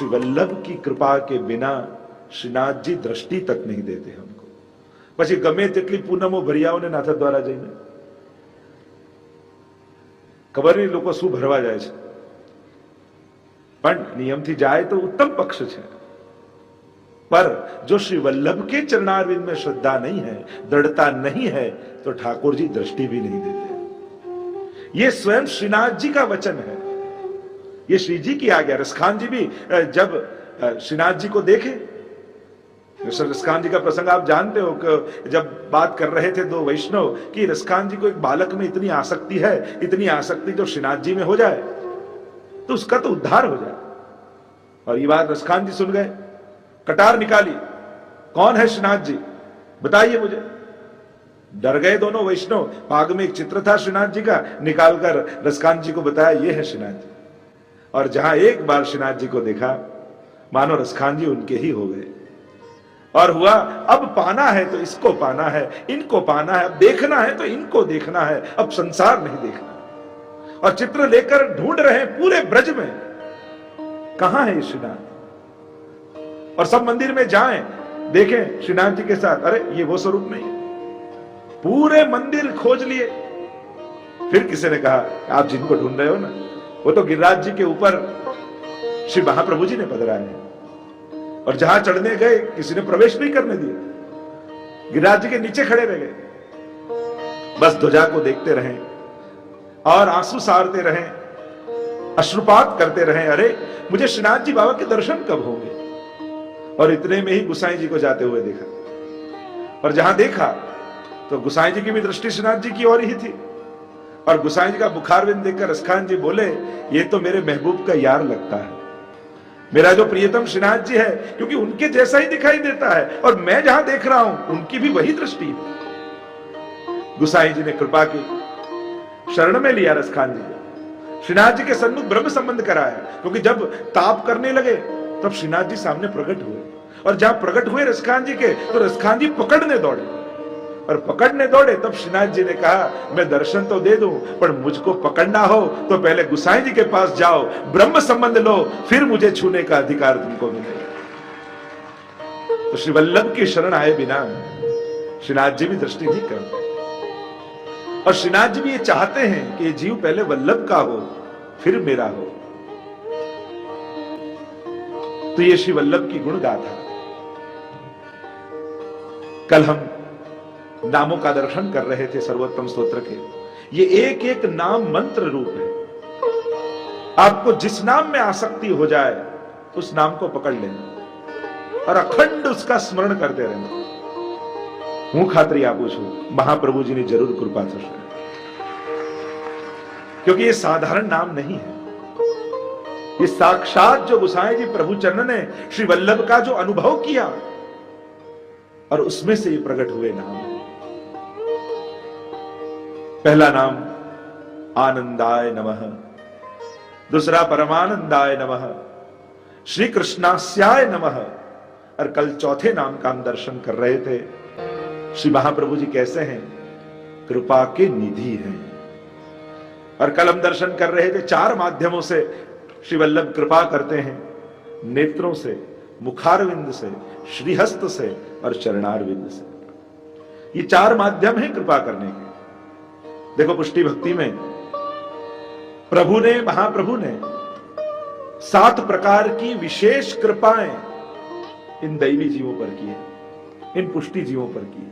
श्री वल्लभ की कृपा के बिना श्रीनाथ जी दृष्टि तक नहीं देते हमको પછી ગમે તેટલી પૂનમો ભર્યાઓને નાથા દ્વારા જઈને ખબર નહીં લોકો શું ભરવા જાય છે પણ નિયમથી જાય તો ઉત્તમ પક્ષ છે पर जो श्री वल्लभ के चरणारविंद में श्रद्धा नहीं है दृढ़ता नहीं है तो ठाकुर जी दृष्टि भी नहीं देते ये स्वयं श्रीनाथ जी का वचन है ये श्री जी की आज्ञा रसखान जी भी जब श्रीनाथ जी को देखे रसखान जी का प्रसंग आप जानते हो जब बात कर रहे थे दो वैष्णव कि रसखान जी को एक बालक में इतनी आसक्ति है, इतनी आसक्ति जो श्रीनाथ जी में हो जाए तो उसका तो उद्धार हो जाए। और ये बात रसखान जी सुन गए। कटार निकाली, कौन है श्रीनाथ जी? बताइए मुझे। डर गए दोनों वैष्णव, पाग में एक चित्र था श्रीनाथ जी का, निकालकर रसकांत जी को बताया, ये है श्रीनाथ जी। और जहाँ एक बार श्रीनाथ जी को देखा, मानो रसखान जी उनके ही हो गए। और हुआ, अब पाना है तो इसको पाना है, इनको पाना है देखना है तो इनको देखना है, अब संसार नहीं देखना। और चित्र लेकर ढूंढ रहे हैं पूरे ब्रज में, कहा है श्रीनाथ? और सब मंदिर में जाएँ, देखें श्रीनाथ जी के साथ, अरे, ये वो स्वरूप नहीं पूरे मंदिर खोज लिए। फिर किसी ने कहा, आप जिनको ढूंढ रहे हो ना वो तो गिरिराज जी के ऊपर श्री महाप्रभु जी ने पधराए हैं। और जहाँ चढ़ने गए, किसी ने प्रवेश नहीं करने दिया। गिरिराज जी के नीचे खड़े रह गए। बस ध्वजा को देखते रहे, और आँसू सारते रहे, अश्रुपात करते रहे, अरे, मुझे श्रीनाथ जी बाबा के दर्शन कब होंगे? और इतने में ही गुसाई जी को जाते हुए देखा। और जहाँ देखा तो गुसाई जी की भी दृष्टि श्रीनाथ जी की ओर ही थी। और गुसाई जी का बुखार बिंद देखकर रसखान जी बोले, ये तो मेरे महबूब का यार लगता है। मेरा जो प्रियतम श्रीनाथ जी है, क्योंकि उनके जैसा ही दिखाई देता है, और मैं जहाँ देख रहा हूँ, उनकी भी वही दृष्टि है। गुसाई जी ने कृपा की, शरण में लिया रसखान जी श्रीनाथ जी के सन्मुख ब्रह्म संबंध कराया, क्योंकि जब ताप करने लगे, तब श्रीनाथ जी सामने प्रकट हुए। और जहाँ प्रकट हुए रसखान जी के तो रसखान जी पकड़ने दौड़े। और पकड़ने दौड़े, तब श्रीनाथ जी ने कहा, मैं दर्शन तो दे दूँ, पर मुझको पकड़ना हो तो पहले गुसाई जी के पास जाओ, ब्रह्म संबंध लो, फिर मुझे छूने का अधिकार तुमको मिलेगा. तो श्री वल्लभ की शरण आए बिना श्रीनाथ जी भी दृष्टि नहीं करते और श्रीनाथ जी भी ये चाहते हैं कि ये जीव पहले वल्लभ का हो, फिर मेरा हो। तो ये श्री वल्लभ की गुण गाथा कल हम नामों का दर्शन कर रहे थे सर्वोत्तम स्तोत्र के। ये एक एक नाम मंत्र रूप है। आपको जिस नाम में आसक्ति हो जाए तो उस नाम को पकड़ लेना और अखंड उसका स्मरण करते रहना। हूँ खातरी आप पूछू महाप्रभु जी ने ज़रूर कृपा कर क्योंकि ये साधारण नाम नहीं है। ये साक्षात जो गुसाई जी प्रभु चरण ने श्री वल्लभ का जो अनुभव किया, और उसमें से ये प्रकट हुए नाम। पहला नाम आनंदाय नमः। दूसरा परमानंदाय नमः। श्री कृष्णास्याय नमः। और कल चौथे नाम का हम दर्शन कर रहे थे। श्री महाप्रभु जी कैसे हैं? कृपा के निधि हैं। और कल हम दर्शन कर रहे थे चार माध्यमों से। श्री वल्लभ कृपा करते हैं नेत्रों से, मुखारविंद से, श्रीहस्त से और चरणारविंद से। ये चार माध्यम है कृपा करने के। देखो पुष्टि भक्ति में, प्रभु ने, महाप्रभु ने सात प्रकार की विशेष कृपाएँ इन दैवी जीवों पर की है, इन पुष्टि जीवों पर की है।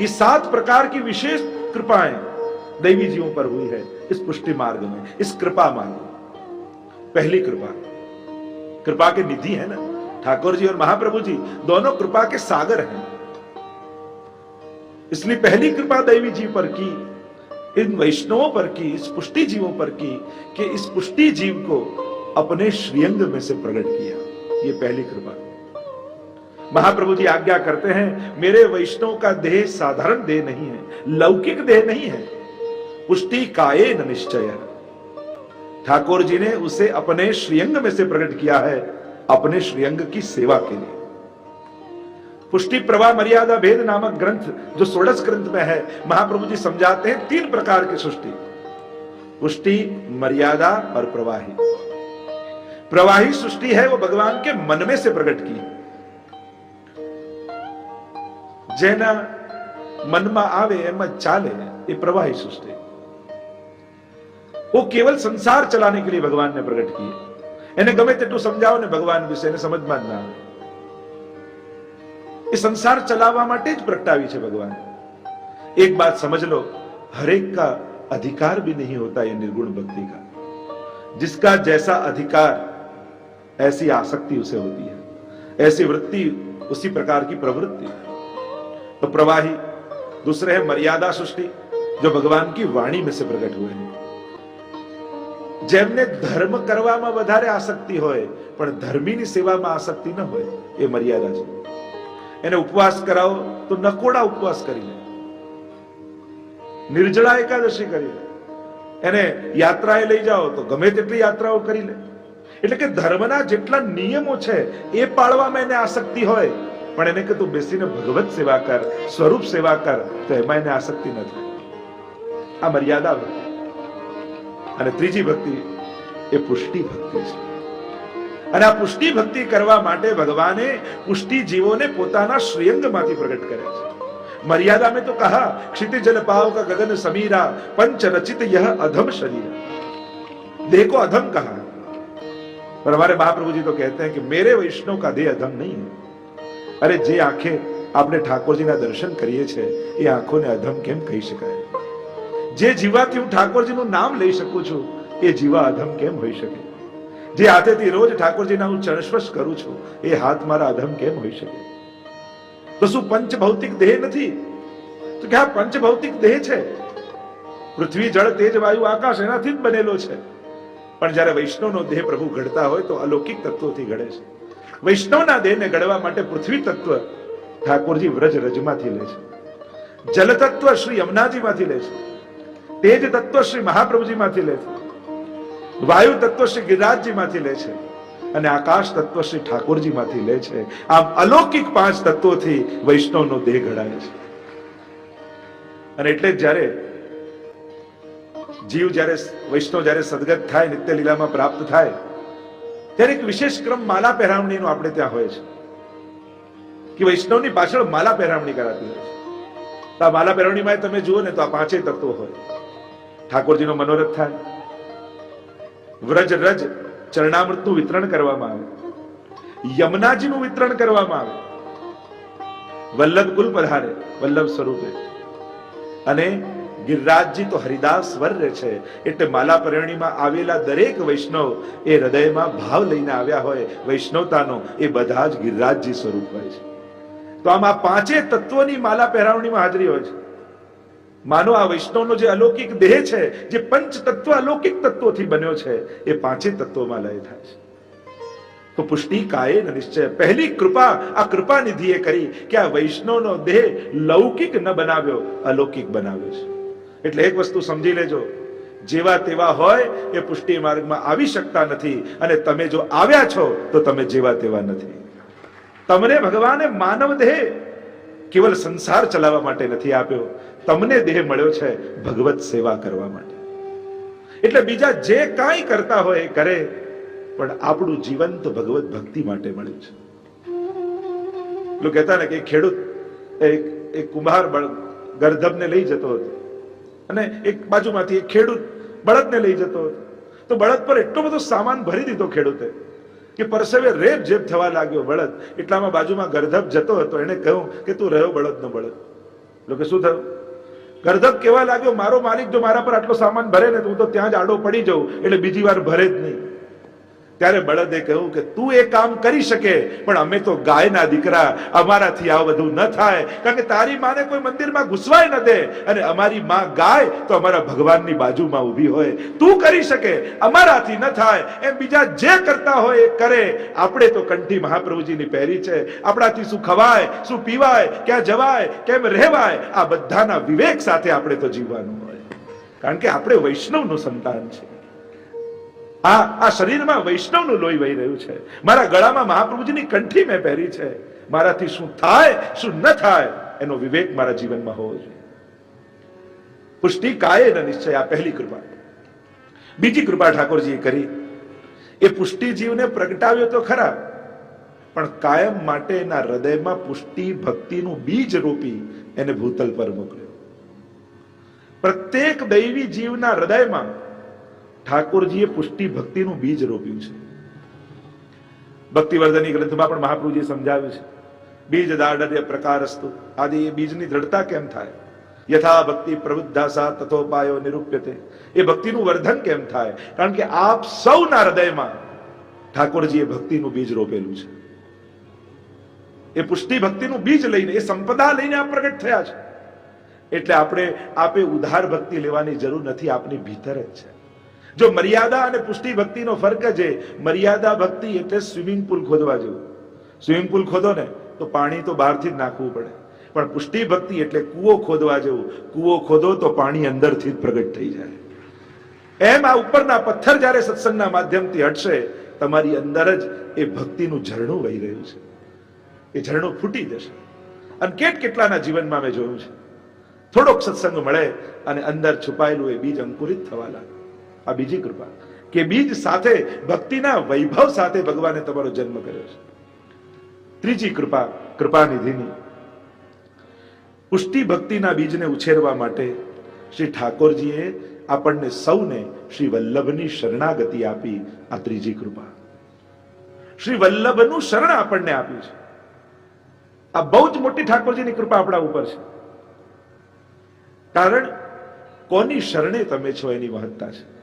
ये सात प्रकार की विशेष कृपाएँ दैवी जीवों पर हुई है इस पुष्टि मार्ग में, इस कृपा मार्ग में। पहली कृपा कृपा के निधि है ना, ठाकुर जी और महाप्रभु जी, दोनों कृपा के सागर हैं। इसलिए पहली कृपा देवी जी पर की, इन वैष्णवों पर की, इस पुष्टि जीवों पर की कि इस पुष्टि जीव को अपने श्रीअंग में से प्रकट किया। ये पहली कृपा। महाप्रभु जी आज्ञा करते हैं, मेरे वैष्णव का देह साधारण देह नहीं है, लौकिक देह नहीं है, पुष्टि काये न निश्चय। ठाकुर जी ने उसे अपने श्रीअंग में से प्रकट किया है, अपने श्रीअंग की सेवा के लिए। पुष्टि प्रवाह मर्यादा भेद नामक ग्रंथ जो सोडस ग्रंथ में है महाप्रभु जी समझाते हैं तीन प्रकार की सृष्टि पुष्टि मर्यादा और प्रवाही प्रवाही सृष्टि है वो भगवान के मन में से प्रकट की है જેના મનમાં આવે એમ જ ચાલે એ પ્રવાહી સૃષ્ટિ वो केवल संसार चलाने के लिए भगवान ने प्रकट किए એને ગમે તેટલું સમજાવો ને ભગવાન વિશે એને સમજમાં જ ના આવે એ સંસાર ચલાવવા માટે જ પ્રગટાવી છે ભગવાન एक बात समझ लो हरेक का अधिकार भी नहीं होता ये निर्गुण भक्ति का जिसका जैसा अधिकार ऐसी आसक्ति उसे होती है ऐसी वृत्ति उसी प्रकार की प्रवृत्ति तो प्रवाही दूसरे है मर्यादा सृष्टि जो भगवान की वाणी में से प्रकट हुए हैं જેમને ધર્મ કરવામાં વધારે આસક્તિ હોય પણ ધર્મીની સેવામાં આસક્તિ ન હોય એ મર્યાદા છે એને ઉપવાસ કરાવો, તો નકોડા ઉપવાસ કરી લે. નિર્જળા એકાદશી કરી લે. એને યાત્રાએ લઈ જાઓ, તો ગમે તેટલી યાત્રાઓ કરી લે. એટલે કે ધર્મના જેટલા નિયમો છે, એ પાળવામાં એને આસક્તિ હોય. પણ એને કે તું બેસીને ભગવત સેવા કર, સ્વરૂપ સેવા કર, તો એમાં એને આસક્તિ ન થાય. આ મર્યાદા ભક્તિ. અને ત્રીજી ભક્તિ, એ પુષ્ટિ ભક્તિ છે. અને આ પુષ્ટિ ભક્તિ કરવા માટે ભગવાને પુષ્ટિ જીવોને પોતાના શ્રેયંગમાંથી પ્રગટ કર્યા છે मर्यादा में तो कहा क्षिति जल पाव का गगन समीरा पंच रचित यह अधम शरीर देह को अधम कहा पर हमारे महाप्रभु जी तो कहते हैं कि मेरे वैष्णव का देह अधम नहीं है अरे જે આંખે આપણે ઠાકોરજીના દર્શન કરીએ છીએ એ આંખોને અધમ કેમ કહી શકાય જે જીવાથી હું ઠાકોરજીનું નામ લઈ શકું છું એ જીવા અધમ કેમ હોઈ શકે જે હાથેથી રોજ ઠાકોરજીના હું ચણસ્પર્શ કરું છું, એ હાથ મારા અધમ કેમ હોઈ શકે? તો શું પંચ ભૌતિક દેહ નથી? તો કે આ પંચ ભૌતિક દેહ છે? પૃથ્વી, જળ, તેજ, વાયુ, આકાશ એનાથી જ બનેલો છે. પણ જ્યારે વૈષ્ણવનો દેહ પ્રભુ ઘડતા હોય તો અલૌકિક તત્વોથી ઘડે છે. વૈષ્ણવના દેહને ઘડવા માટે પૃથ્વી તત્વ ઠાકોરજી વ્રજ રજમાંથી લે છે. જલ તત્વ શ્રી યમુનાજીમાંથી લે છે. તેજ તત્વ શ્રી મહાપ્રભુજીમાંથી લે છે. વાયુ તત્વ શ્રી ગિરિરાજજીમાંથી લે છે અને આકાશ તત્વ શ્રી ઠાકોરજીમાંથી લે છે. આમ અલૌકિક પાંચ તત્વોથી વૈષ્ણવનો દેહ ઘડાય છે. અને એટલે જ્યારે જીવ જ્યારે વૈષ્ણવ જ્યારે સદગત થાય નિત્ય લીલામાં પ્રાપ્ત થાય, ત્યારે એક વિશેષ ક્રમ માલા પહેરાવણીનો આપણે ત્યાં હોય છે. કે વૈષ્ણવની પાછળ માલા પહેરાવણી કરાતી હોય છે. તો આ માલા પહેરાવણીમાં તમે જુઓ ને તો આ પાંચેય તત્વો હોય. ઠાકોરજીનો મનોરથ થાય. વ્રજ રજ ચરણામૃતનું વિતરણ કરવામાં આવે. યમુનાજીનું વિતરણ કરવામાં આવે. વલ્લભ કુલ પધારે, વલ્લભ સ્વરૂપે. અને ગિરિરાજજી તો હરિદાસ વર્ય છે, એટલે માલા પરણીમાં આવેલા દરેક વૈષ્ણવ એ હૃદયમાં ભાવ લઈને આવ્યા હોય, વૈષ્ણવતાનો, એ બધા જ ગિરિરાજજી સ્વરૂપ હોય છે. તો આમ પાંચે તત્વોની માલા પહેરાવણીમાં હાજરી હોય છે. માનો આ વૈષ્ણવનો જે અલૌકિક દેહ છે, જે પંચ તત્વ અલૌકિક તત્વોથી બન્યો છે, એ પાંચે તત્વોમાં લય થાય છે. તો પુષ્ટિ, કાયે નિશ્ચય. પહેલી કૃપા, આ કૃપા નિધિએ કરી કે આ વૈષ્ણવનો દેહ લૌકિક ન બનાવ્યો, અલૌકિક બનાવ્યો છે. એટલે એક વસ્તુ સમજી લેજો. જેવા તેવા હોય, એ પુષ્ટિ માર્ગમાં આવી શકતા નથી. અને તમે જો આવ્યા છો, તો તમે જેવા તેવા નથી. તમને ભગવાને માનવ દેહ કેવલ સંસાર ચલાવવા માટે નથી આપ્યો. તમને દેહ મળ્યો છે ભગવત સેવા કરવા માટે. એટલે બીજા જે કાંઈ કરતા હોય એ કરે, પણ આપણું જીવન તો ભગવત ભક્તિ માટે મળ્યું છે. લોકો કહેતા ને કે ખેડૂત, એક એક કુંભાર ગરધબને લઈ જતો હતો. અને એક બાજુમાંથી એક ખેડૂત બળદને લઈ જતો હતો. તો બળદ પર એટલો બધો સામાન ભરી દીધો ખેડૂતે, કે પરસેવે રેપ જેપ થવા લાગ્યો બળદ. એટલામાં બાજુમાં ગરધબ જતો હતો. એને કહ્યું કે તું રહ્યો બળદનો બળદ. લોકો શું થયું? ગરધબ કેવા લાગ્યો, મારો માલિક જો મારા પર આટલો સામાન ભરે ને તો હું તો ત્યાં જ આડો પડી જાઉં, એટલે બીજી વાર ભરે જ નહીં. ત્યારે બળદે કહ્યું કે તું એ કામ કરી શકે, પણ અમે તો ગાયના દીકરા, અમારાથી આ બધું ન થાય. કારણ કે તારી માને કોઈ મંદિરમાં ઘૂસવાય ન દે. અને અમારી માં ગાય તો અમારા ભગવાનની બાજુમાં ઊભી હોય. તું કરી શકે, અમારાથી ન થાય. એમ બીજા જે કરતા હોય એ કરે. આપણે તો કંઠી મહાપ્રભુજીની પહેરી છે. આપણાથી શું ખવાય, શું પીવાય, ક્યાં જવાય, કેમ રહેવાય? આ બધાના વિવેક સાથે આપણે તો જીવવાનું હોય. કારણ કે આપણે વૈષ્ણવનું સંતાન છે આ આ શરીરમાં વૈષ્ણવનું લોહી વહી રહ્યું છે. મારા ગળામાં મહાપ્રભુજીની કંઠી મેં પહેરી છે. મારાથી શું થાય, શું ન થાય, એનો વિવેક મારા જીવનમાં હોવો જોઈએ. પુષ્ટિ કાયે ન નિશ્ચય, આ પહેલી કૃપા. બીજી કૃપા ઠાકોરજીએ કરી. એ પુષ્ટિ જીવને પ્રગટાવ્યો તો ખરા, પણ કાયમ માટે એના હૃદયમાં પુષ્ટિ ભક્તિનું બીજ રોપી એને ભૂતલ પર મોકલ્યો. પ્રત્યેક દૈવી જીવના હૃદયમાં ઠાકોરજીએ પુષ્ટિ ભક્તિનું બીજ રોપ્યું છે. ભક્તિવર્ધની ગ્રંથમાં પણ મહાપ્રભુજીએ સમજાવ્યું છે. બીજ દાડર્ય પ્રકારસ્તુ. આદિ એ બીજની દ્રઢતા કેમ થાય? યથા ભક્તિ પ્રબુદ્ધા સા તથોપાયો નિરૂપ્યતે. એ ભક્તિનું વર્ધન કેમ થાય? કારણ કે આપ સૌના હૃદયમાં ઠાકોરજીએ ભક્તિનું બીજ રોપેલું છે. એ પુષ્ટિ ભક્તિનું બીજ લઈને, એ સંપદા લઈને આપ પ્રગટ થયા છે. એટલે આપણે આપે ઉધાર ભક્તિ લેવાની જરૂર નથી, આપની ભીતર જ છે. જો મર્યાદા અને પુષ્ટિ ભક્તિનો ફરક છે મર્યાદા ભક્તિ એટલે સ્વિમિંગ પુલ ખોદવા જેવું. સ્વિમિંગ પુલ ખોદો ને, તો પાણી તો બહારથી જ નાખવું પડે. પણ પુષ્ટિ ભક્તિ એટલે કૂવો ખોદવા જેવું. કૂવો ખોદો તો પાણી અંદરથી જ પ્રગટ થઈ જાય. એમ આ ઉપરના પથ્થર જ્યારે સત્સંગના માધ્યમથી હટશે, તમારી અંદર જ એ ભક્તિનું ઝરણું વહી રહ્યું છે. એ ઝરણું ફૂટી જશે. અને કેટ કેટલાના જીવનમાં મેં જોયું છે. થોડોક સત્સંગ મળે અને અંદર છુપાયેલું એ બીજ અંકુરિત થવા લાગે. આ બીજી કૃપા. કે બીજ સાથે, ભક્તિના વૈભવ સાથે ભગવાને તમારો જન્મ કર્યો છે. ત્રીજી કૃપા, કૃપાનિધિની. પુષ્ટિ ભક્તિના બીજને ઉછેરવા માટે શ્રી ઠાકોરજીએ આપણને સૌને શ્રી વલ્લભની શરણાગતિ આપી આ ત્રીજી કૃપા. શ્રી વલ્લભનું શરણ આપણને આપ્યું છે. આ બહુ જ મોટી ઠાકોરજીની કૃપા આપણા ઉપર છે. કારણ કોની શરણે તમે છો એની મહત્તા છે?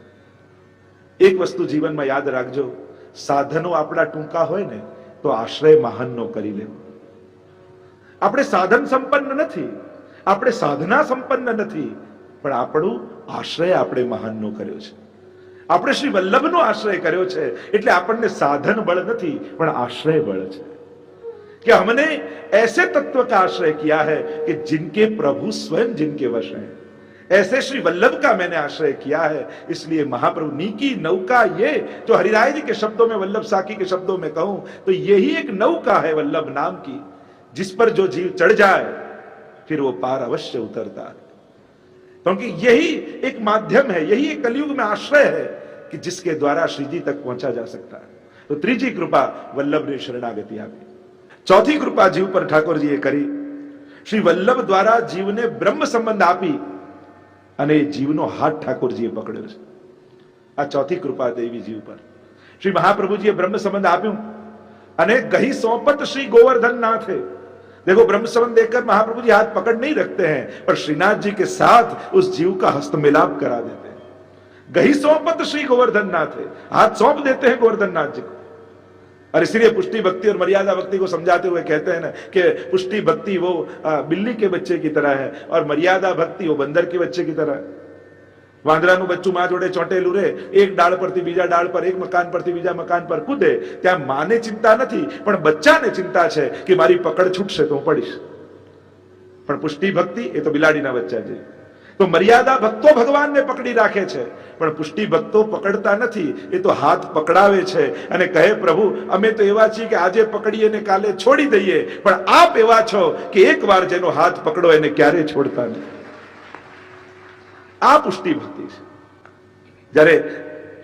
એક વસ્તુ જીવનમાં યાદ રાખજો, સાધનો આપણા ટૂંકા હોય ને, તો આશ્રય મહાનનો કરી લેવો આપણે સાધન સંપન્ન નથી, આપણે સાધના સંપન્ન નથી, પણ આપણું આશ્રય આપણે મહાનનો કર્યો છે. આપણે શ્રી વલ્લભનો આશ્રય કર્યો છે, એટલે આપણને સાધન બળ નથી, પણ આશ્રય બળ છે. કે હમને એસે તત્વ કા આશ્રય કિયા હૈ, કે જિનકે પ્રભુ સ્વયં જિનકે વશ હૈ. ऐसे श्री वल्लभ का मैंने आश्रय किया है। इसलिए महाप्रभु नीकी, नौका ये, जो हरिराय जी के शब्दों में, वल्लभ साकी के शब्दों में कहूँ तो यही एक नौका है वल्लभ नाम की, जिस पर जो जीव चढ़ जाए, फिर वो पार अवश्य उतरता है। क्योंकि तो यही एक माध्यम है, यही एक कलयुग में आश्रय है, कि जिसके द्वारा श्री जी तक पहुँचा जा सकता है। तो त्रिजी कृपा वल्लभ ने शरणागति आपी चौथी कृपा जीव पर ठाकुर जी ये करी। श्री वल्लभ द्वारा जीव ने ब्रह्म संबंध आपी અને એ જીવનો હાથ ઠાકોરજીએ પકડ્યો છે આ ચોથી કૃપા દેવી જીવ પર શ્રી મહાપ્રભુજીએ બ્રહ્મ સંબંધ આપ્યું અને ગહી સોંપત श्री गोवर्धन नाथे देखो ब्रह्म संबंध देकर महाप्रभु जी हाथ पकड़ नहीं रखते हैं पर श्रीनाथ जी के साथ उस जीव का हस्त मिलाप करा देते हैं गही सौंपत श्री गोवर्धन नाथ है हाथ सौंप देते हैं गोवर्धन नाथ जी को और इसलिए पुष्टि भक्ति और मर्यादा भक्ति को समझाते हुए कहते हैं ना कि पुष्टि भक्ति वो आ, बिल्ली के बच्चे की तरह है और मर्यादा भक्ति वो बंदर के बच्चे की तरह है વાંદરાનું બચ્ચું માં જોડે ચોંટેલું રે એક ડાળ પરથી બીજા ડાળ પર એક મકાન પરથી બીજા મકાન પર કૂદે ત્યાં માને ચિંતા નથી પણ બચ્ચાને ચિંતા છે કે મારી પકડ છૂટશે તો હું પડીશ પણ પુષ્ટિ ભક્તિ એ તો બિલાડીના બચ્ચા છે તો મર્યાદા ભક્તો ભગવાનને પકડી રાખે છે. પણ પુષ્ટિ ભક્તો પકડતા નથી. એ તો હાથ પકડાવે છે. અને કહે પ્રભુ, અમે તો એવા છીએ કે આજે પકડીએ ને કાલે છોડી દઈએ. પણ આપ એવા છો કે એક વાર જેનો હાથ પકડો એને ક્યારે છોડતા નથી. આ પુષ્ટિ ભક્તિ છે. જ્યારે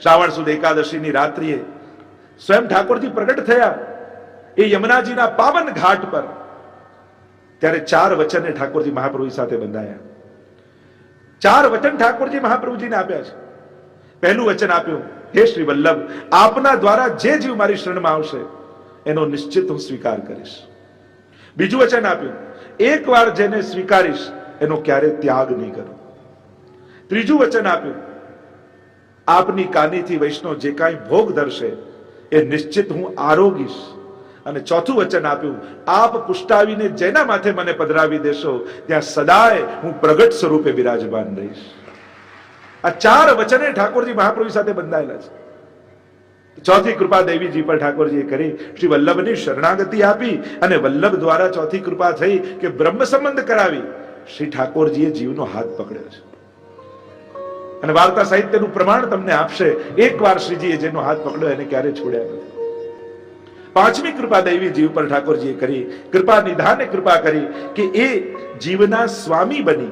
શ્રાવણ સુદ એકાદશીની રાત્રિએ સ્વયં ઠાકોરજી પ્રગટ થયા, એ યમુનાજીના પાવન ઘાટ પર, ત્યારે ચાર વચને ઠાકોરજી મહાપ્રભુ સાથે બંધાયા. ચાર વચન ઠાકોરજી મહાપ્રભુજીને આપ્યા છે. પહેલું વચન આપ્યું, હે શ્રી વલ્લભ, આપના દ્વારા જે જીવ મારી શરણમાં આવશે, એનો નિશ્ચિત હું સ્વીકાર કરીશ. બીજું વચન આપ્યું, એકવાર જેને સ્વીકારીશ, એનો ક્યારે ત્યાગ નહીં કરું. ત્રીજું વચન આપ્યું, આપની કાનીથી વૈષ્ણવ જે કાંઈ ભોગ ધરશે, એ નિશ્ચિત હું આરોગીશ. અને ચોથું વચન આપ્યું, આપ પુષ્ટાવીને જેના માથે મને પધરાવી દેશો, ત્યાં સદાય હું પ્રગટ સ્વરૂપે બિરાજમાન રહીશ. આ ચાર વચને ઠાકોરજી મહાપ્રભુ સાથે બંધાયેલા છે. ચોથી કૃપા દેવીજી પર ઠાકોરજીએ કરી, શ્રી વલ્લભની શરણાગતિ આપી અને વલ્લભ દ્વારા ચોથી કૃપા થઈ કે બ્રહ્મ સંબંધ કરાવી, શ્રી ઠાકોરજીએ જીવનો હાથ પકડ્યો છે. અને વાર્તા સાહિત્યનું પ્રમાણ તમને આપશે. એકવાર શ્રીજીએ જેનો હાથ પકડ્યો, એને ક્યારે છોડ્યા નથી. પાંચમી કૃપા દૈવી જીવ પર ઠાકોરજીએ કરી. કૃપા નિધાને કૃપા કરી કે એ જીવના સ્વામી બની,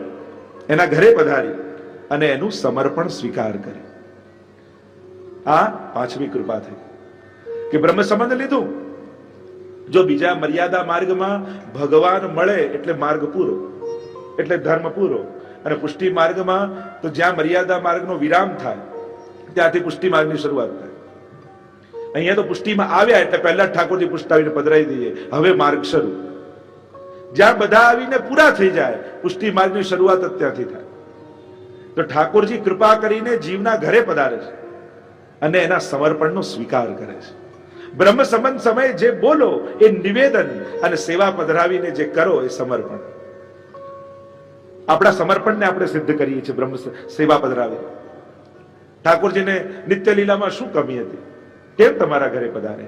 એના ઘરે પધારી અને એનું સમર્પણ સ્વીકાર કરે. આ પાંચમી કૃપા થઈ. કે બ્રહ્મ સંબંધ લીધું? જો બીજા મર્યાદા માર્ગમાં ભગવાન મળે એટલે માર્ગ પૂરો, એટલે ધર્મ પૂરો અને પુષ્ટિ માર્ગમાં તો જ્યાં મર્યાદા માર્ગનો વિરામ થાય, ત્યાંથી પુષ્ટિ માર્ગની શરૂઆત થાય. અહીંયા તો પુષ્ટિમાં આવ્યા એટલે પહેલા ઠાકોરજી પુષ્ટાવીને પધરાવી દઈએ. હવે માર્ગ શરૂ. જ્યાં બધા આવીને પૂરા થઈ જાય, પુષ્ટિ માર્ગની શરૂઆત અત્યારથી થાય. તો ઠાકોરજી કૃપા કરીને જીવના ઘરે પધારે છે અને એના સમર્પણનો સ્વીકાર કરે છે. બ્રહ્મ સંબંધ સમયે જે બોલો એ નિવેદન અને સેવા પધરાવીને જે કરો એ સમર્પણ. આપણા સમર્પણને આપણે સિદ્ધ કરીએ છીએ બ્રહ્મ સેવા પધરાવી. ઠાકોરજીને નિત્ય લીલામાં શું કમી હતી? કેમ તમારા ઘરે પધારે?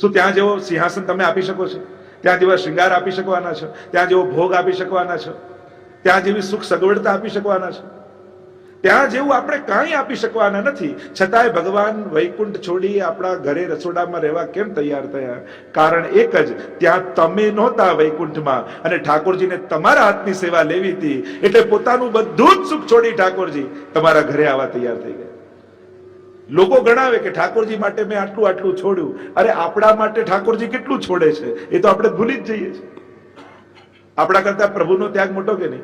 શું ત્યાં જેવો સિંહાસન તમે આપી શકો છો? ત્યાં જેવા શૃંગાર આપી શકવાના છો? ત્યાં જેવો ભોગ આપી શકવાના છો? ત્યાં જેવી સુખ સગવડતા આપી શકવાના છો? ત્યાં જેવું આપણે કાંઈ આપી શકવાના નથી. છતાંય ભગવાન વૈકુંઠ છોડી આપણા ઘરે રસોડામાં રહેવા કેમ તૈયાર થયા? કારણ એક જ, ત્યાં તમે નહોતા વૈકુંઠમાં. અને ઠાકોરજીને તમારા હાથની સેવા લેવી હતી. એટલે પોતાનું બધું જ સુખ છોડી ઠાકોરજી તમારા ઘરે આવવા તૈયાર થઈ ગયા. લોકો ગણાવે કે ઠાકોરજી માટે મેં આટલું આટલું છોડ્યું. અરે આપણા માટે ઠાકોરજી કેટલું છોડે છે? એ તો આપણે ભૂલી જ જઈએ છીએ. આપણા કરતા પ્રભુનો ત્યાગ મોટો કે નહીં?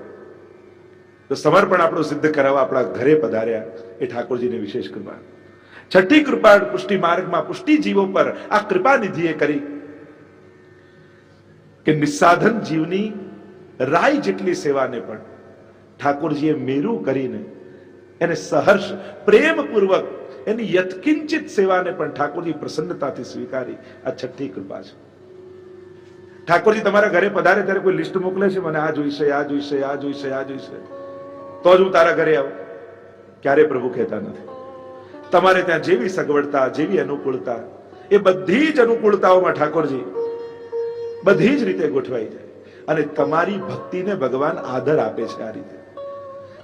તો સમર્પણ આપણું સિદ્ધ કરાવવા આપણા ઘરે પધાર્યા એ ઠાકોરજીની વિશેષ કૃપા. છઠ્ઠી કૃપા પુષ્ટિ માર્ગમાં પુષ્ટિ જીવો પર આ કૃપા નિધિએ કરી કે નિસ્સાધન જીવની રાય જેટલી સેવાને પણ ઠાકોરજીએ મેરું કરીને એને સહર્ષ પ્રેમપૂર્વક એની યથકિંચિત સેવાને પણ ઠાકોરજી પ્રસન્નતાથી સ્વીકારી આ છઠ્ઠી કૃપા છે. ઠાકોરજી તમારા ઘરે પધારે ત્યારે કોઈ લિસ્ટ મોકલે છે? મને આ જોઈશે આ જોઈશે આ જોઈશે આ જોઈશે. તો જ હું તારા ઘરે આવું. ક્યારે પ્રભુ કહેતા નથી. તમારે ત્યાં જેવી સગવડતા, જેવી અનુકૂળતા, એ બધી જ અનુકૂળતાઓમાં ઠાકોરજી બધી જ રીતે ગોઠવાઈ જાય અને તમારી ભક્તિને ભગવાન આદર આપે છે આ રીતે.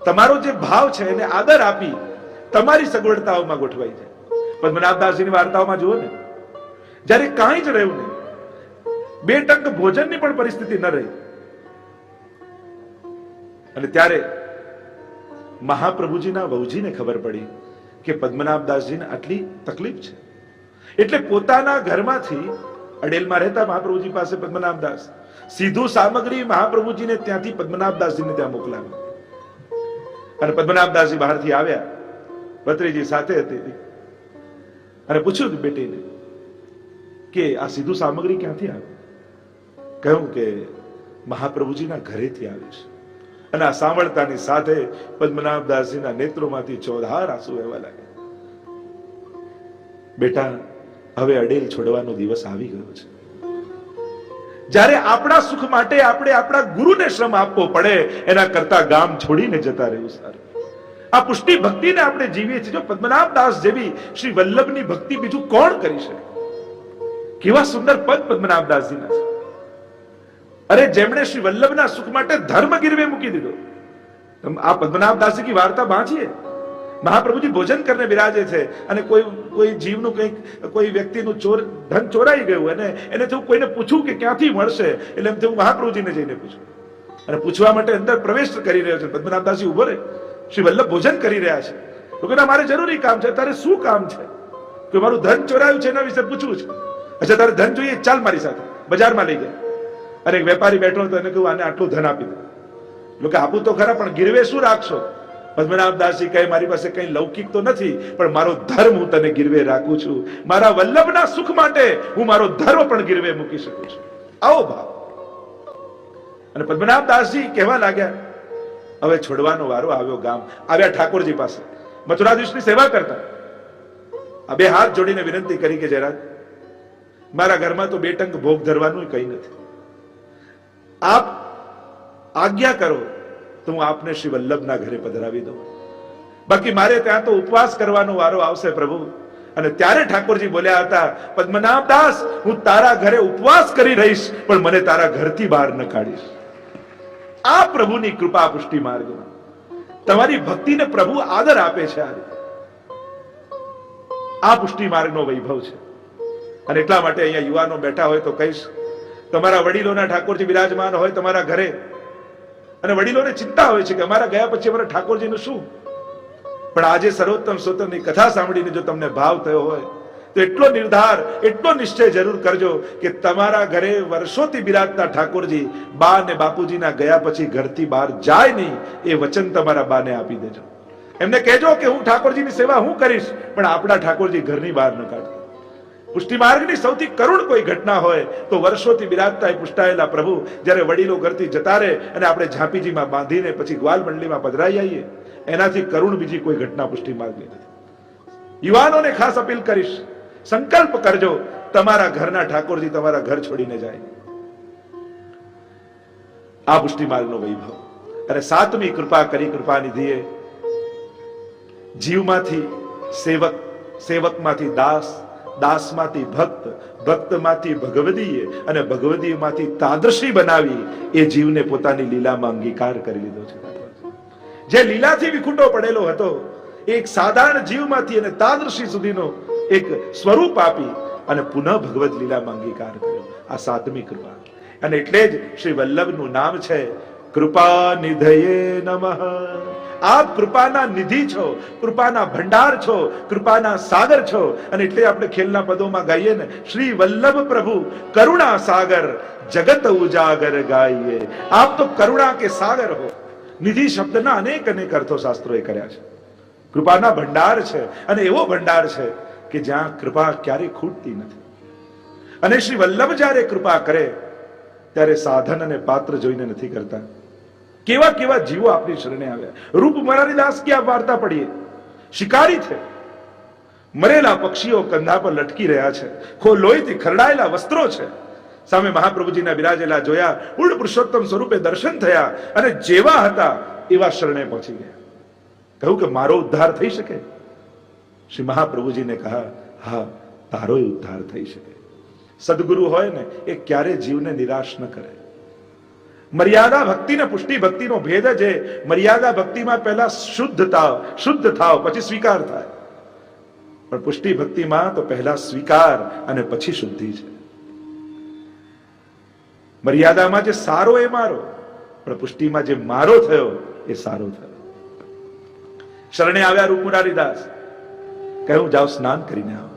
તમારો જે ભાવ છે એને આદર આપી તમારી સગવડતાઓમાં ગોઠવાઈ જાય. પદ્મનાભદાસજીની વાર્તાઓમાં જુઓ ને, જ્યારે કાંઈ જ રહ્યું નહીં, બે ટંક ભોજનની પણ પરિસ્થિતિ ન રહી. અને ત્યારે મહાપ્રભુજીના વહુજીને ખબર પડી કે પદ્મનાભદાસજીને આટલી તકલીફ છે. એટલે પોતાના ઘરમાંથી અડેલમાં રહેતા મહાપ્રભુજી પાસે પદ્મનાભદાસ સીધું સામગ્રી મહાપ્રભુજીને ત્યાંથી પદ્મનાભદાસજીને ત્યાં મોકલાવી. અને પદ્મનાભદાસજી બહારથી આવ્યા. ભત્રીજી સાથે હતી. અને પૂછ્યું બેટીને કે આ સીધું સામગ્રી ક્યાંથી આવી? કહ્યું કે મહાપ્રભુજીના ઘરેથી આવી છે. અને આ સાંભળતાની સાથે પદ્મનાભદાસજીના નેત્રોમાંથી ચોધાર આંસુ વહેવા લાગ્યા. બેટા, હવે અડેલ છોડવાનો દિવસ આવી ગયો છે. જ્યારે આપણા સુખ માટે આપણે આપણા ગુરુને શ્રમ આપવો પડે, એના કરતા ગામ છોડીને જતા રહેવું સારું. આ પુષ્ટિ ભક્તિને આપણે જીવીએ છીએ. જો પદ્મનાભદાસ જેવી શ્રી વલ્લભની ભક્તિ બીજું કોણ કરી શકે? કેવા સુંદર પદ પદ્મનાભદાસજીના છે. અરે જેમણે શ્રી વલ્લભના સુખ માટે ધર્મ ગીરવે મૂકી દીધો. આ પદ્મનાભદાસજી કી વાર્તા વાંચીએ? મહાપ્રભુજી ભોજન કરીને બિરાજે છે અને કોઈ કોઈ જીવનું કંઈક, કોઈ વ્યક્તિનું ચોર, ધન ચોરાઈ ગયું અને એને થયું કોઈને પૂછું કે ક્યાંથી મળશે? એટલે એમ થયું મહાપ્રભુજીને જઈને પૂછું. અને પૂછવા માટે અંદર પ્રવેશ કરી રહ્યો છે. પદ્મનાભદાસજી ઊભો રહે. શ્રી વલ્લભ ભોજન કરી રહ્યા છે. તો કે મારે જરૂરી કામ છે, તારે શું કામ છે? કે મારું ધન ચોરાયું છે એના વિશે પૂછવું છે. અચ્છા, તારે ધન જોઈએ, ચાલ મારી સાથે. બજારમાં લઈ જાય. અને એક વેપારી બેઠો હતો, એને કહ્યું, આને આટલું ધન આપી દે. લોકો આપું તો ખરા, પણ ગીરવે શું રાખશો? પદ્મનાભદાસજી કહે મારી પાસે કઈ લૌકિક તો નથી, પણ મારો ધર્મ હું તને ગીરવે રાખું છું. મારા વલ્લભના સુખ માટે હું મારો ધર્મ પણ ગીરવે મૂકી શકું છું. આવો ભાવ. અને પદ્મનાભદાસજી કહેવા લાગ્યા હવે છોડવાનો વારો આવ્યો ગામ. આવ્યા ઠાકોરજી પાસે. મથુરાધીશની સેવા કરતા. આ બે હાથ જોડીને વિનંતી કરી કે જરા મારા ઘરમાં તો બે ટંક ભોગ ધરવાનું કઈ નથી. આપ આજ્ઞા કરો તો હું આપને શ્રી વલ્લભના ઘરે પધરાવી દઉં. બાકી મારે ત્યાં તો ઉપવાસ કરવાનો વારો આવશે પ્રભુ. અને ત્યારે ઠાકોરજી બોલ્યા હતા, પદ્મનાભ દાસ, હું તારા ઘરે ઉપવાસ કરી રહીશ, પણ મને તારા ઘરથી બહાર ન કાઢીશ. આ પ્રભુની કૃપા પુષ્ટિ માર્ગમાં તમારી ભક્તિને પ્રભુ આદર આપે છે આ રીતે. આ પુષ્ટિ માર્ગનો વૈભવ છે. અને એટલા માટે અહીંયા યુવાનો બેઠા હોય તો કહીશ, તમારા વડીલોના ઠાકોરજી બિરાજમાન હોય તમારા ઘરે. અને વડીલોને ચિંતા હોય છે કે અમારા ગયા પછી અમારા ઠાકોરજીનું શું? પણ આજે સર્વોત્તમ સ્વતંત્રની કથા સાંભળીને જો તમને ભાવ થયો હોય તો એટલો નિર્ધાર, એટલો નિશ્ચય જરૂર કરજો કે તમારા ઘરે વર્ષોથી બિરાજતા ઠાકોરજી બા ને બાપુજીના ગયા પછી ઘરથી બહાર જાય નહીં, એ વચન તમારા બાને આપી દેજો. એમને કહેજો કે હું ઠાકોરજીની સેવા હું કરીશ, પણ આપણા ઠાકોરજી ઘરની બહાર ન કાઢતા પુષ્ટિ માર્ગની સૌથી કરુણ કોઈ ઘટના હોય તો વર્ષોથી બિરાજતા એ પુષ્ટાયેલા પ્રભુ જ્યારે વડીલો ઘરથી જતા રહે અને આપણે ઝાંપીજીમાં બાંધીને પછી ગ્વાલ મંડળીમાં પધરાઈ આવીએ, એનાથી કરુણ બીજી કોઈ ઘટના પુષ્ટિ માર્ગની નથી. યુવાનોને ખાસ અપીલ કરીશ સંકલ્પ કરજો, તમારા ઘરના ઠાકોરજી તમારા ઘર છોડીને જાય. આ પુષ્ટિ વૈભવ. અને સાતમી કૃપા, કરી કૃપા નિધિએ જીવમાંથી સેવક, સેવકમાંથી દાસ, દાસમાંથી ભક્ત, ભક્તમાંથી ભગવદીએ અને ભગવદીમાંથી તાદર્શી બનાવી એ જીવને પોતાની લીલામાં અંગીકાર કરી લીધો છે. જે લીલાથી વિખૂટો પડેલો હતો એક સાધારણ જીવમાંથી અને તાદર્શી સુધીનો એક સ્વરૂપ આપી અને પુનઃ ભગવત લીલામાં અંગીકાર કર્યો. આ સાતમી કૃપા. અને એટલે જ શ્રી વલ્લભનું નામ છે કૃપા નિધયે નમઃ. આપ કૃપાના નિધિ છો, કૃપાના ભંડાર છો, કૃપાના સાગર છો. અને એટલે આપણે ખેલના પદોમાં ગાઈએ ને, શ્રી વલ્લભ પ્રભુ, કરુણા સાગર, જગત ઉજાગર ગાઈએ. આપ તો કરુણા કે સાગર હો. નિધિ શબ્દના અનેક અનેક અર્થો શાસ્ત્રોએ કર્યા છે. કૃપાના ભંડાર છે, અને એવો ભંડાર છે કે જ્યાં કૃપા ક્યારેય ખૂટતી નથી. અને શ્રી વલ્લભ જ્યારે કૃપા કરે, ત્યારે સાધન અને પાત્ર જોઈને નથી કરતા. કેવા કેવા જીવો આપણી શરણે આવ્યા. રૂપ મરારી દાસ ક્યાં વાર્તા પડીએ શિકારી છે. મરેલા પક્ષીઓ કંધા પર લટકી રહ્યા છે. ખો લોહીથી ખરડાયેલા વસ્ત્રો છે. સામે મહાપ્રભુજીના બિરાજેલા જોયા પૂર્ણ પુરુષોત્તમ સ્વરૂપે દર્શન થયા અને જેવા હતા એવા શરણે પહોંચી ગયા. કહ્યું કે મારો ઉદ્ધાર થઈ શકે? શ્રી મહાપ્રભુજીને કહા, હા, તારો ઉદ્ધાર થઈ શકે. સદગુરુ હોય ને, એ ક્યારે જીવને નિરાશ ન કરે. મર્યાદા ભક્તિ ને પુષ્ટિ ભક્તિનો ભેદ છે મર્યાદા ભક્તિમાં પહેલા શુદ્ધ થાવ શુદ્ધ થાવ, પછી સ્વીકાર થાય. પણ પુષ્ટિ ભક્તિમાં તો પહેલા સ્વીકાર અને પછી શુદ્ધિ છે. મર્યાદામાં જે સારો એ મારો, પણ પુષ્ટિમાં જે મારો થયો, એ સારો થયો. શરણે આવ્યા રૂપ કહ્યું, જાઓ સ્નાન કરીને આવો.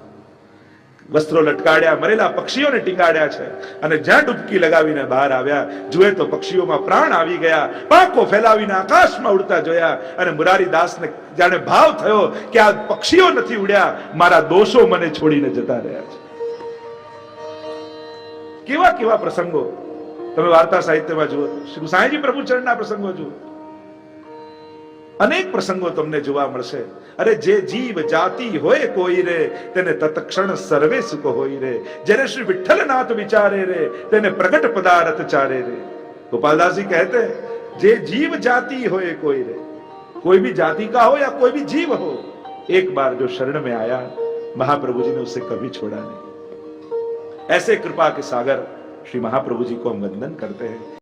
વસ્ત્રો લટકાડ્યા, મરેલા પક્ષીઓને ટીંગાડ્યા છે અને જ્યાં ડૂબકી લગાવીને બહાર આવ્યા, જુએ તો પક્ષીઓમાં પ્રાણ આવી ગયા, પાંખો ફેલાવીને આકાશમાં ઉડતા જોયા અને મુરારી દાસને જાણે ભાવ થયો કે આ પક્ષીઓ નથી ઉડ્યા, મારા દોષો મને છોડીને જતા રહ્યા છે. કેવા કેવા પ્રસંગો? તમે વાર્તા સાહિત્યમાં જુઓ, શ્રી સાંઈજી પ્રભુચરણના પ્રસંગો જુઓ. અનેક પ્રસંગો તમને જોવા મળશે. અરે જે જીવ જાતિ હોય કોઈ રે તેને તત્ક્ષણ સર્વે સુખ હોય રે જેને શ્રી વિઠ્ઠલનાથ વિચારે રે તેને પ્રગટ પદાર્થ ચારે રે गोपालदास जी कहते हैं जे जीव जाति हो कोई रे कोई भी जाति का हो या कोई भी जीव हो एक बार जो शरण में आया महाप्रभु जी ने उसे कभी छोड़ा नहीं ऐसे कृपा के सागर श्री महाप्रभु जी को हम वंदन करते हैं